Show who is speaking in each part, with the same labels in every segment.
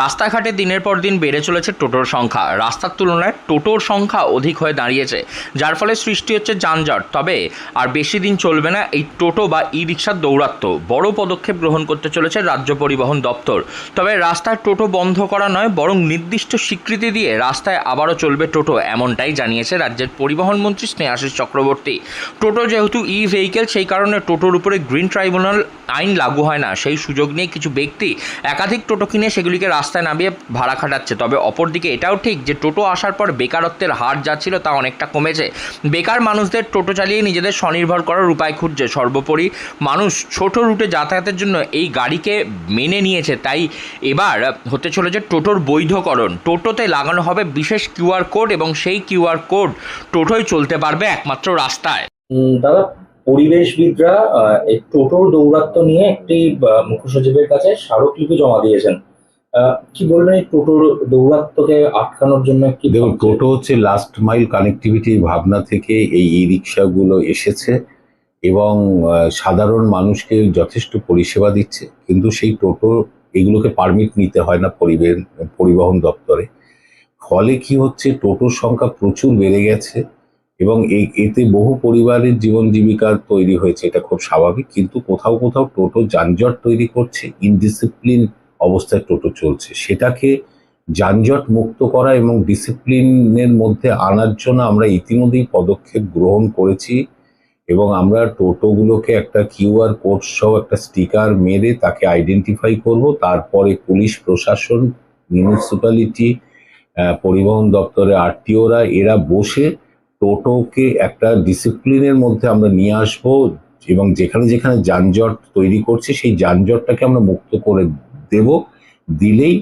Speaker 1: রাস্তাঘাটে দিনের পর দিন বেড়ে চলেছে টোটোর সংখ্যা। রাস্তার তুলনায় টোটোর সংখ্যা অধিক হয়ে দাঁড়িয়েছে, যার ফলে সৃষ্টি হচ্ছে যানজট। তবে আর বেশি দিন চলবে না এই টোটো বা ই রিক্সার দৌরাত্ম্য। বড় পদক্ষেপ গ্রহণ করতে চলেছে রাজ্য পরিবহন দপ্তর। তবে রাস্তায় টোটো বন্ধ করা নয়, বরং নির্দিষ্ট স্বীকৃতি দিয়ে রাস্তায় আবারও চলবে টোটো, এমনটাই জানিয়েছে রাজ্যের পরিবহন মন্ত্রী স্নেহাশিস চক্রবর্তী। টোটো যেহেতু ই ভেহিকেল সেই কারণে টোটোর উপরে গ্রিন ট্রাইব্যুনাল আইন লাগু হয় না। সেই সুযোগ নিয়ে কিছু ব্যক্তি একাধিক টোটো কিনে সেগুলিকে রাস্তায় নামিয়ে ভাড়া খাটাচ্ছে। তবে অপরদিকে এটাও ঠিক যে টোটো আসার পর বেকারত্বের হার যা ছিল তা অনেকটা কমেছে। বেকার মানুষদের টোটো চালিয়ে নিজেদের স্বনির্ভর করার উপায় খুঁজছে। সর্বোপরি মানুষ ছোট রুটে যাতায়াতের জন্য এই গাড়িকে মেনে নিয়েছে। তাই এবার হতে চলেছে টোটোর বৈধকরণ। টোটোতে লাগানো হবে বিশেষ কিউআর কোড এবং সেই কিউআর কোড টোটোই চলতে পারবে একমাত্র রাস্তায়।
Speaker 2: দাদা, পরিবেশবিদরা টোটোর দৌরাত্ম্য নিয়ে একটি মুখ্য সচিবের কাছে স্মারকলিপি জমা দিয়েছেন। কি বলবেন এই টোটোর দৌরাত্ম্যকে আটকানোর জন্য কি
Speaker 3: দেখুন টোটো হচ্ছে লাস্ট মাইল কানেক্টিভিটির ভাবনা থেকে এই ই রিক্সাগুলো এসেছে এবং সাধারণ মানুষকে যথেষ্ট পরিষেবা দিচ্ছে। কিন্তু সেই টোটো এগুলোকে পারমিট নিতে হয় না পরিবহন পরিবহন দপ্তরে। ফলে কি হচ্ছে টোটোর সংখ্যা প্রচুর বেড়ে গেছে এবং এই এতে বহু পরিবারের জীবন জীবিকা তৈরি হয়েছে এটা খুব স্বাভাবিক। কিন্তু কোথাও কোথাও টোটো যানজট তৈরি করছে ইনডিসিপ্লিন অবস্থায় টোটো চলছে। সেটাকে যানজট মুক্ত করা এবং ডিসিপ্লিনের মধ্যে আনার জন্য আমরা ইতিমধ্যেই পদক্ষেপ গ্রহণ করেছি এবং আমরা টোটোগুলোকে একটা কিউআর কোড সহ একটা স্টিকার মেরে তাকে আইডেন্টিফাই করব। তারপরে পুলিশ, প্রশাসন মিউনিসিপ্যালিটি পরিবহন দপ্তরে আরটিওরা এরা বসে টোটোকে একটা ডিসিপ্লিনের মধ্যে আমরা নিয়ে আসব এবং যেখানে যেখানে যানজট তৈরি করছে সেই যানজটটাকে আমরা মুক্ত করে দেব, দিলেই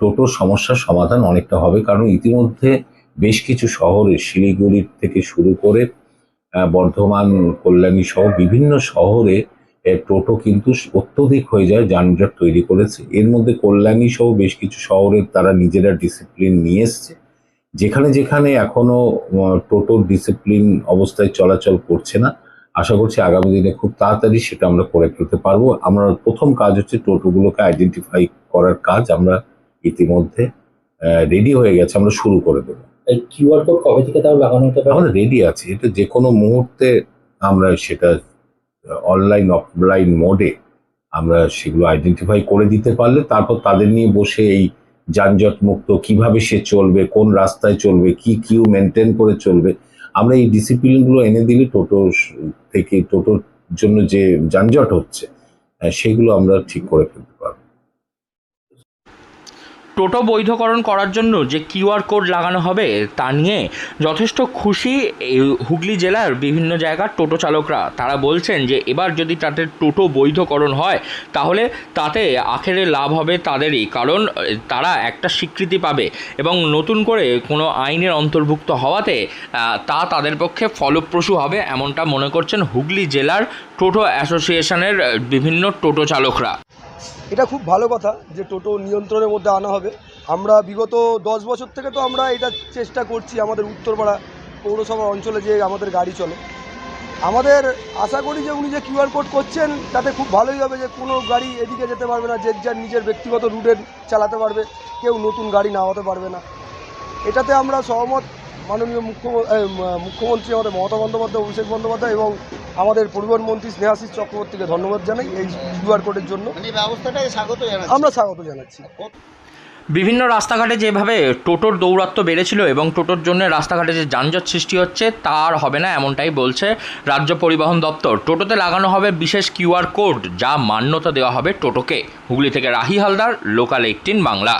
Speaker 3: টোটোর সমস্যার সমাধান অনেকটা হবে। কারণ ইতিমধ্যে বেশ কিছু শহরে শিলিগুড়ি থেকে শুরু করে বর্ধমান, কল্যাণী সহ বিভিন্ন শহরে টোটো কিন্তু অত্যধিক হয়ে যায়, যানজট তৈরি করেছে। এর মধ্যে কল্যাণী সহ বেশ কিছু শহরে তারা নিজেরা ডিসিপ্লিন নিয়ে এসছে। যেখানে যেখানে এখনও টোটোর ডিসিপ্লিন অবস্থায় চলাচল করছে না। আশা করছি আগামী দিনে খুব তাড়াতাড়ি সেটা আমরা করে ফেলতে পারব। আমরা প্রথম কাজ হচ্ছে টোটোগুলোকে আইডেন্টিফাই করার কাজ। আমরা ইতিমধ্যে রেডি হয়ে গেছে আমরা শুরু করে দেবো।
Speaker 2: এই কিউআর কোড কবে থেকে তাও লাগানো হতে পারে?
Speaker 3: রেডি আছে। এটা যে কোনো মুহূর্তে আমরা সেটা অনলাইন অফলাইন মোডে আমরা সেগুলো আইডেন্টিফাই করে দিতে পারলে তারপর তাদের নিয়ে বসে এই যানজট মুক্ত কীভাবে সে চলবে কোন রাস্তায় চলবে কি কিউ মেনটেন করে চলবে আমরা এই ডিসিপ্লিনগুলো এনে দিলে টোটো থেকে, টোটোর জন্য যে যানজট হচ্ছে সেগুলো আমরা ঠিক করে ফেলতে পারব।
Speaker 1: টোটো বৈধকরণ করার জন্য যে কিউআর কোড লাগানো হবে তা নিয়ে যথেষ্ট খুশি হুগলি জেলার বিভিন্ন জায়গার টোটো চালকরা। তারা বলছেন যে এবার যদি তাদের টোটো বৈধকরণ হয়, তাহলে তাতে আখেরে লাভ হবে তাদেরই, কারণ তারা একটা স্বীকৃতি পাবে এবং নতুন করে কোনো আইনের অন্তর্ভুক্ত হওয়াতে তা তাদের পক্ষে ফলপ্রসূ হবে এমনটা মনে করছেন হুগলি জেলার টোটো অ্যাসোসিয়েশনের বিভিন্ন টোটো চালকরা।
Speaker 4: এটা খুব ভালো কথা যে টোটো নিয়ন্ত্রণের মধ্যে আনা হবে। আমরা বিগত দশ বছর থেকে তো আমরা এটা চেষ্টা করছি আমাদের উত্তরপাড়া পৌরসভা অঞ্চলে যে আমাদের গাড়ি চলে। আমাদের আশা করি যে উনি যে কিউআর কোড করছেন, তাতে খুব ভালোই হবে যে কোনো গাড়ি এদিকে যেতে পারবে না, যে যার নিজের ব্যক্তিগত রুটে চালাতে পারবে, কেউ নতুন গাড়ি নামাতে পারবে না। এটাতে আমরা সহমত মাননীয় মুখ্য মুখ্যমন্ত্রী আমাদের মমতা বন্দ্যোপাধ্যায়, অভিষেক বন্দ্যোপাধ্যায় এবং আমাদের পরিবহন মন্ত্রী স্নেহাশিস চক্রবর্তীকে ধন্যবাদ জানাই এই কিউআর কোডের জন্য।
Speaker 5: মানে এই ব্যবস্থাটাকে স্বাগত
Speaker 4: আমরা স্বাগত জানাচ্ছি।
Speaker 1: বিভিন্ন রাস্তাঘাটে যেভাবে টোটোর দৌরাত্ম্য বেড়েছিল এবং টোটোর জন্য রাস্তাঘাটে যে যানজট সৃষ্টি হচ্ছে তা আর হবে না এমনটাই বলছে রাজ্য পরিবহন দপ্তর। টোটোতে লাগানো হবে বিশেষ কিউআর কোড যা মান্যতা দেওয়া হবে টোটোকে। হুগলি থেকে রাহি হালদার লোকাল এইটিন বাংলা।